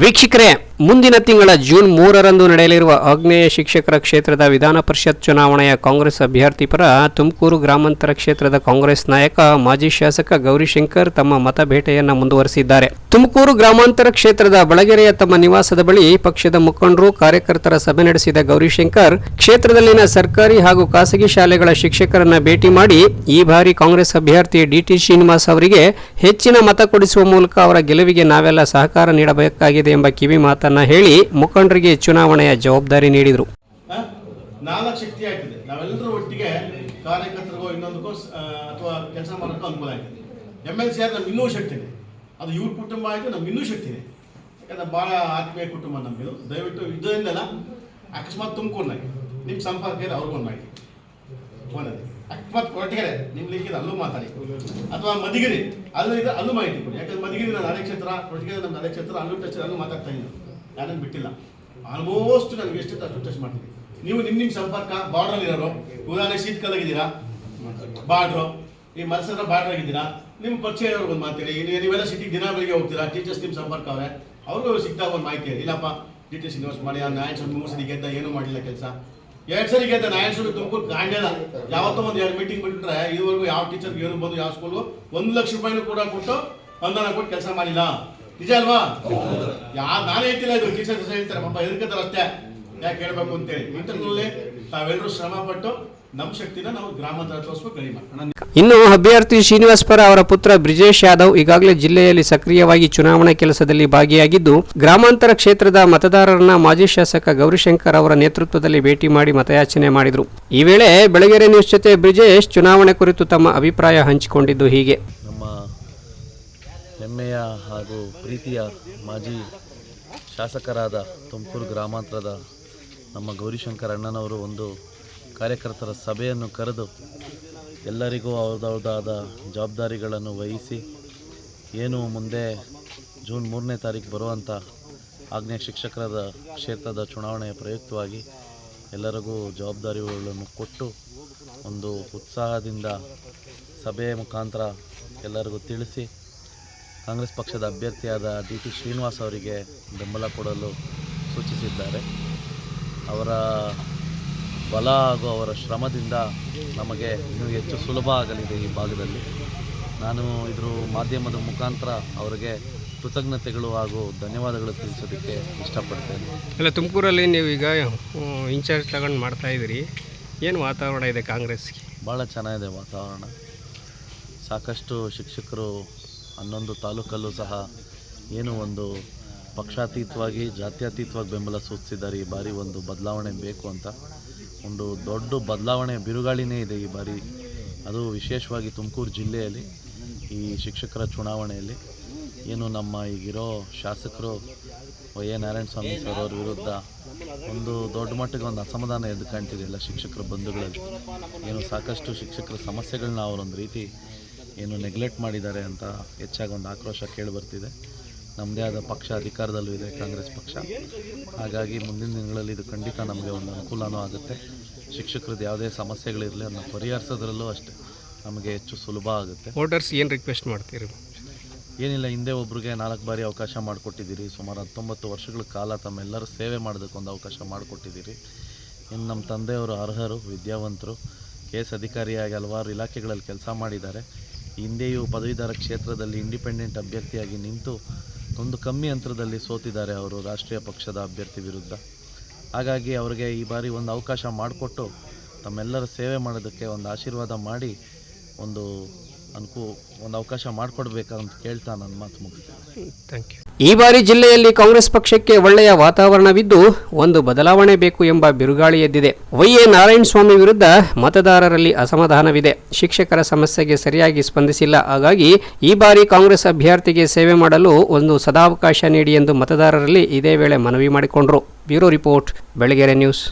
ವೀಕ್ಷಕರೇ, ಮುಂದಿನ ತಿಂಗಳ ಜೂನ್ ಮೂರರಂದು ನಡೆಯಲಿರುವ ಆಗ್ನೇಯ ಶಿಕ್ಷಕರ ಕ್ಷೇತ್ರದ ವಿಧಾನ ಪರಿಷತ್ ಚುನಾವಣೆಯ ಕಾಂಗ್ರೆಸ್ ಅಭ್ಯರ್ಥಿ ಪರ ತುಮಕೂರು ಗ್ರಾಮಾಂತರ ಕ್ಷೇತ್ರದ ಕಾಂಗ್ರೆಸ್ ನಾಯಕ, ಮಾಜಿ ಶಾಸಕ ಗೌರಿಶಂಕರ್ ತಮ್ಮ ಮತ ಬೇಟೆಯನ್ನ ಮುಂದುವರೆಸಿದ್ದಾರೆ. ತುಮಕೂರು ಗ್ರಾಮಾಂತರ ಕ್ಷೇತ್ರದ ಬಳಗೆರೆಯ ತಮ್ಮ ನಿವಾಸದ ಬಳಿ ಪಕ್ಷದ ಮುಖಂಡರು, ಕಾರ್ಯಕರ್ತರ ಸಭೆ ನಡೆಸಿದ ಗೌರಿಶಂಕರ್, ಕ್ಷೇತ್ರದಲ್ಲಿನ ಸರ್ಕಾರಿ ಹಾಗೂ ಖಾಸಗಿ ಶಾಲೆಗಳ ಶಿಕ್ಷಕರನ್ನ ಭೇಟಿ ಮಾಡಿ ಈ ಬಾರಿ ಕಾಂಗ್ರೆಸ್ ಅಭ್ಯರ್ಥಿ ಡಿಟಿ ಶ್ರೀನಿವಾಸ್ ಅವರಿಗೆ ಹೆಚ್ಚಿನ ಮತ ಕೊಡಿಸುವ ಮೂಲಕ ಅವರ ಗೆಲುವಿಗೆ ನಾವೆಲ್ಲ ಸಹಕಾರ ನೀಡಬೇಕಾಗಿದೆ. ಎಂಬ ಕಿವಿ ಮಾತನ್ನ ಹೇಳಿ ಮುಖಂಡರಿಗೆ ಚುನಾವಣೆಯ ಜವಾಬ್ದಾರಿ ನೀಡಿದರು. ನಾಲ್ಕು ಶಕ್ತಿ ಆಗ್ತದೆ ನಾವೆಲ್ಲರೂ ಒಟ್ಟಿಗೆ ಕಾರ್ಯಕರ್ತರಿಗೋ ಇನ್ನೊಂದಕ್ಕೋ ಅಥವಾ ಕೆಲಸ ಮಾಡೋಕ್ಕೂ ಅನುಕೂಲ ಆಗ್ತದೆ ಎಂ ಎಲ್ ಸಿ ಆದ್ರೆ ನಮ್ಗೆ ಇನ್ನೂ ಶಕ್ತಿ ಇದೆ. ಅದು ಇವ್ರ ಕುಟುಂಬ ಆಯಿತು, ನಮ್ಗೆ ಇನ್ನೂ ಶಕ್ತಿ ಇದೆ. ಯಾಕಂದ್ರೆ ಭಾಳ ಆತ್ಮೀಯ ಕುಟುಂಬ ನಮ್ಮದು ದಯವಿಟ್ಟು ಇದರಿಂದಲ್ಲ ಅಕಸ್ಮಾತ್ ತುಮಕೂರ್ನಾಗಿ. ನಿಮ್ಮ ಸಂಪರ್ಕ ಇದೆ ಅವ್ರಿಗೊಂದು ಮಾಹಿತಿ. ಫೋನಲ್ಲಿ ಅಕಸ್ಮಾತ್ ಕೊರಟಗೆರೆ ನಿಮ್ಮ ಲಿಂಕ್ ಇದೆ ಅಲ್ಲೂ ಮಾತಾಡಿ. ಅಥವಾ ಮದಿಗಿರಿ ಅಲ್ಲೂ ಇದೆ, ಅಲ್ಲೂ ಮಾಹಿತಿ ಕೊಡಿ. ಯಾಕಂದ್ರೆ ಮದಿಗಿರಿ ನನ್ನ ಅದೇ ಕ್ಷೇತ್ರ ಕೊರಟಗೆರೆ ನಮ್ಮ ಅದೇ ಕ್ಷೇತ್ರ ಅಲ್ಲೂ ಟಚ್ ಅಲ್ಲೂ ಮಾತಾಡ್ತಾ ಇದ್ದೀನಿ. ಯಾರನ್ನು ಬಿಟ್ಟಿಲ್ಲ. ಆಲ್ಮೋಸ್ಟ್ ನನಗೆ ಎಷ್ಟು ಅಷ್ಟು ಟಚ್ ಮಾಡ್ತೀನಿ. ನೀವು ನಿಮ್ಮ ನಿಮ್ಮ ಸಂಪರ್ಕ ಬಾರ್ಡ್ರಲ್ಲಿ ಇರೋರು ಉದಾಹರಣೆ ಶೀತಕಾಲಾಗಿದ್ದೀರಾ ಬಾರ್ಡ್ರು ಈ ಮತ್ಸರ ಬಾರ್ಡರ್ ಆಗಿದ್ದೀರಾ? ನಿಮ್ಮ ಪರಿಚಯ ಇರೋರು ಒಂದು ಮಾತೇಳಿ. ನೀವು- ನೀವೆಲ್ಲ ಸಿಟಿಗೆ ದಿನ ಬೆಳಿಗ್ಗೆ ಹೋಗ್ತೀರಾ? ಟೀಚರ್ಸ್ ನಿಮ್ಮ ಸಂಪರ್ಕ ಅವರೇ. ಅವ್ರಿಗೂ ಸಿಗ್ತಾ ಒಂದು ಮಾಹಿತಿ ಇಲ್ಲಪ್ಪ ಡಿ ಟಿ ಶ್ರೀನಿವಾಸ್ ಮಾಡಿ ಆ ನಾಯನ್ ಸರ್ ಮೂರು ಸರಿ ಗೆದ್ದ, ಏನೂ ಮಾಡಿಲ್ಲ ಕೆಲಸ. ಎರಡು ಸರಿ ಗೆದ್ದ ಎರಡ್ ಸರಿ ತುಮಕೂರು ಕಾಂಡಿಲ್ಲ ಯಾವತ್ತೋ ಒಂದು ಎರಡು ಮೀಟಿಂಗ್ ಬಿಟ್ಬಿಟ್ರೆ ಇದುವರೆಗೂ ಯಾವ ಟೀಚರ್ ಏನು ಬಂದು ಯಾವ ಸ್ಕೂಲ್ಗೂ ಒಂದು ಲಕ್ಷ ರೂಪಾಯಿನೂ ಕೂಡ ಕೊಟ್ಟು ಅನುದಾನ ಕೊಟ್ಟು ಕೆಲಸ ಮಾಡಿಲ್ಲ. ನಿಜ ಅಲ್ವಾ? ಯಾ ನಾನೇ ಹೇಳ್ತಿಲ್ಲ ಇದು ಟೀಚರ್ ಹೇಳ್ತಾರೆ ಪಾಪ ಎದುರ್ಕತ್ತಾರ ಅಷ್ಟೇ. ಯಾಕೆ ಹೇಳ್ಬೇಕು ಅಂತೇಳಿ. ಇಂಟರ್ನಲ್ಲಿ ತಾವೆಲ್ಲರೂ ಶ್ರಮ ಪಟ್ಟು ನಮ್ಮ ಶಕ್ತಿನ ನಾವು ಗ್ರಾಮಾಂತರ ತೋರಿಸ್ಬೇಕು ಕಡಿಮೆ ಇನ್ನು ಅಭ್ಯರ್ಥಿ ಶ್ರೀನಿವಾಸ್ ಪರ ಅವರ ಪುತ್ರ ಬ್ರಿಜೇಶ್ ಯಾದವ್ ಈಗಾಗಲೇ ಜಿಲ್ಲೆಯಲ್ಲಿ ಸಕ್ರಿಯವಾಗಿ ಚುನಾವಣಾ ಕೆಲಸದಲ್ಲಿ ಭಾಗಿಯಾಗಿದ್ದು ಗ್ರಾಮಾಂತರ ಕ್ಷೇತ್ರದ ಮತದಾರರನ್ನ ಮಾಜಿ ಶಾಸಕ ಗೌರಿಶಂಕರ್ ಅವರ ನೇತೃತ್ವದಲ್ಲಿ ಭೇಟಿ ಮಾಡಿ ಮತಯಾಚನೆ ಮಾಡಿದರು. ಈ ವೇಳೆ ಬೆಳಗೆರೆ ನ್ಯೂಸ್ ಜೊತೆ ಬ್ರಿಜೇಶ್ ಚುನಾವಣೆ ಕುರಿತು ತಮ್ಮ ಅಭಿಪ್ರಾಯ ಹಂಚಿಕೊಂಡಿದ್ದು ಹೀಗೆ. ನಮ್ಮ ಹೆಮ್ಮೆಯ ಹಾಗೂ ಪ್ರೀತಿಯ ಮಾಜಿ ಶಾಸಕರಾದ ತುಮಕೂರು ಗ್ರಾಮಾಂತರದ ನಮ್ಮ ಗೌರಿಶಂಕರ್ ಅಣ್ಣನವರು ಒಂದು ಕಾರ್ಯಕರ್ತರ ಸಭೆಯನ್ನು ಕರೆದು ಎಲ್ಲರಿಗೂ ಅವ್ರದ್ದಾದ ಜವಾಬ್ದಾರಿಗಳನ್ನು ವಹಿಸಿ ಏನು ಮುಂದೆ ಜೂನ್ ಮೂರನೇ ತಾರೀಕು ಬರುವಂಥ ಆಗ್ನೇಯ ಶಿಕ್ಷಕರದ ಕ್ಷೇತ್ರದ ಚುನಾವಣೆಯ ಪ್ರಯುಕ್ತವಾಗಿ ಎಲ್ಲರಿಗೂ ಜವಾಬ್ದಾರಿಗಳನ್ನು ಕೊಟ್ಟು ಒಂದು ಉತ್ಸಾಹದಿಂದ ಸಭೆಯ ಮುಖಾಂತರ ಎಲ್ಲರಿಗೂ ತಿಳಿಸಿ ಕಾಂಗ್ರೆಸ್ ಪಕ್ಷದ ಅಭ್ಯರ್ಥಿಯಾದ ಡಿ ಟಿ ಶ್ರೀನಿವಾಸ್ ಅವರಿಗೆ ಬೆಂಬಲ ಕೊಡಲು ಸೂಚಿಸಿದ್ದಾರೆ. ಅವರ ಬಲ ಹಾಗೂ ಅವರ ಶ್ರಮದಿಂದ ನಮಗೆ ಇನ್ನೂ ಹೆಚ್ಚು ಸುಲಭ ಆಗಲಿದೆ ಈ ಭಾಗದಲ್ಲಿ. ನಾನು ಇದ್ರ ಮಾಧ್ಯಮದ ಮುಖಾಂತರ ಅವರಿಗೆ ಕೃತಜ್ಞತೆಗಳು ಹಾಗೂ ಧನ್ಯವಾದಗಳು ತಿಳಿಸೋದಕ್ಕೆ ಇಷ್ಟಪಡ್ತೇನೆ. ಇಲ್ಲ ತುಮಕೂರಲ್ಲಿ ನೀವು ಈಗ ಇನ್ಚಾರ್ಜ್ ತಗೊಂಡು ಮಾಡ್ತಾ ಇದ್ದೀರಿ. ಏನು ವಾತಾವರಣ ಇದೆ ಕಾಂಗ್ರೆಸ್ಗೆ? ಭಾಳ ಚೆನ್ನಾಗಿದೆ ವಾತಾವರಣ. ಸಾಕಷ್ಟು ಶಿಕ್ಷಕರು ಹನ್ನೊಂದು ತಾಲೂಕಲ್ಲೂ ಸಹ ಏನು ಒಂದು ಪಕ್ಷಾತೀತವಾಗಿ ಜಾತ್ಯತೀತವಾಗಿ ಬೆಂಬಲ ಸೂಚಿಸಿದ್ದಾರೆ. ಈ ಬಾರಿ ಒಂದು ಬದಲಾವಣೆ ಬೇಕು ಅಂತ. ಒಂದು ದೊಡ್ಡ ಬದಲಾವಣೆ ಬಿರುಗಾಳಿನೇ ಇದೆ ಈ ಬಾರಿ. ಅದು ವಿಶೇಷವಾಗಿ ತುಮಕೂರು ಜಿಲ್ಲೆಯಲ್ಲಿ, ಈ ಶಿಕ್ಷಕರ ಚುನಾವಣೆಯಲ್ಲಿ. ಏನು ನಮ್ಮ ಈಗಿರೋ ಶಾಸಕರು Y A Narayana Swamy sir ಅವ್ರ ವಿರುದ್ಧ ಒಂದು ದೊಡ್ಡ ಮಟ್ಟಿಗೆ ಒಂದು ಅಸಮಾಧಾನ ಎದ್ದು ಕಾಣ್ತಿದೆ ಎಲ್ಲ ಶಿಕ್ಷಕರ ಬಂಧುಗಳಲ್ಲಿ. ಏನು ಸಾಕಷ್ಟು ಶಿಕ್ಷಕರ ಸಮಸ್ಯೆಗಳನ್ನ ಅವರೊಂದು ರೀತಿ ಏನು ನೆಗ್ಲೆಕ್ಟ್ ಮಾಡಿದ್ದಾರೆ ಅಂತ ಹೆಚ್ಚಾಗಿ ಒಂದು ಆಕ್ರೋಶ ಕೇಳಿಬರ್ತಿದೆ ನಮ್ಮದೇ ಆದ ಪಕ್ಷ ಅಧಿಕಾರದಲ್ಲೂ ಇದೆ ಕಾಂಗ್ರೆಸ್ ಪಕ್ಷ. ಹಾಗಾಗಿ ಮುಂದಿನ ದಿನಗಳಲ್ಲಿ ಇದು ಖಂಡಿತ ನಮಗೆ ಒಂದು ಅನುಕೂಲನೂ ಆಗುತ್ತೆ. ಶಿಕ್ಷಕರದ್ದು ಯಾವುದೇ ಸಮಸ್ಯೆಗಳಿರಲಿ ಅದನ್ನು ಪರಿಹರಿಸೋದ್ರಲ್ಲೂ ಅಷ್ಟೇ ನಮಗೆ ಹೆಚ್ಚು ಸುಲಭ ಆಗುತ್ತೆ. ವೋಟರ್ಸ್ ಏನು ರಿಕ್ವೆಸ್ಟ್ ಮಾಡ್ತೀರಿ? ಏನಿಲ್ಲ ಹಿಂದೆ ಒಬ್ರಿಗೆ ನಾಲ್ಕು ಬಾರಿ ಅವಕಾಶ ಮಾಡಿಕೊಟ್ಟಿದ್ದೀರಿ. ಸುಮಾರು ಹತ್ತೊಂಬತ್ತು ವರ್ಷಗಳ ಕಾಲ ತಮ್ಮೆಲ್ಲರೂ ಸೇವೆ ಮಾಡೋದಕ್ಕೊಂದು ಅವಕಾಶ ಮಾಡಿಕೊಟ್ಟಿದ್ದೀರಿ. ಇನ್ನು ನಮ್ಮ ತಂದೆಯವರು ಅರ್ಹರು ವಿದ್ಯಾವಂತರು ಕೆ ಎಸ್ ಅಧಿಕಾರಿಯಾಗಿ ಹಲವಾರು ಇಲಾಖೆಗಳಲ್ಲಿ ಕೆಲಸ ಮಾಡಿದ್ದಾರೆ. ಹಿಂದೆಯೂ ಪದವೀಧರ ಕ್ಷೇತ್ರದಲ್ಲಿ ಇಂಡಿಪೆಂಡೆಂಟ್ ಅಭ್ಯರ್ಥಿಯಾಗಿ ನಿಂತು ಒಂದು ಕಮ್ಮಿ ಅಂತರದಲ್ಲಿ ಸೋತಿದ್ದಾರೆ ಅವರು ರಾಷ್ಟ್ರೀಯ ಪಕ್ಷದ ಅಭ್ಯರ್ಥಿ ವಿರುದ್ಧ. ಹಾಗಾಗಿ ಅವರಿಗೆ ಈ ಬಾರಿ ಒಂದು ಅವಕಾಶ ಮಾಡಿಕೊಟ್ಟು ತಮ್ಮೆಲ್ಲರ ಸೇವೆ ಮಾಡೋದಕ್ಕೆ ಒಂದು ಆಶೀರ್ವಾದ ಮಾಡಿ ಒಂದು ಅನುಕೂ, ಒಂದು ಅವಕಾಶ ಮಾಡಿಕೊಡ್ಬೇಕಂತ ಕೇಳ್ತಾ ನನ್ನ ಮಾತು ಮುಗಿಸ್ತೇನೆ. ಥ್ಯಾಂಕ್ ಯು ಈ ಬಾರಿ ಜಿಲ್ಲೆಯಲ್ಲಿ ಕಾಂಗ್ರೆಸ್ ಪಕ್ಷಕ್ಕೆ ಒಳ್ಳೆಯ ವಾತಾವರಣವಿದ್ದು ಒಂದು ಬದಲಾವಣೆ ಬೇಕು ಎಂಬ ಬಿರುಗಾಳಿ ಎದ್ದಿದೆ. ವೈ ಎ ನಾರಾಯಣಸ್ವಾಮಿ ವಿರುದ್ಧ ಮತದಾರರಲ್ಲಿ ಅಸಮಾಧಾನವಿದೆ. ಶಿಕ್ಷಕರ ಸಮಸ್ಯೆಗೆ ಸರಿಯಾಗಿ ಸ್ಪಂದಿಸಿಲ್ಲ. ಹಾಗಾಗಿ ಈ ಬಾರಿ ಕಾಂಗ್ರೆಸ್ ಅಭ್ಯರ್ಥಿಗೆ ಸೇವೆ ಮಾಡಲು ಒಂದು ಸದಾವಕಾಶ ನೀಡಿ ಎಂದು ಮತದಾರರಲ್ಲಿ ಇದೇ ವೇಳೆ ಮನವಿ ಮಾಡಿಕೊಂಡರು. Bureau report, Belagere news.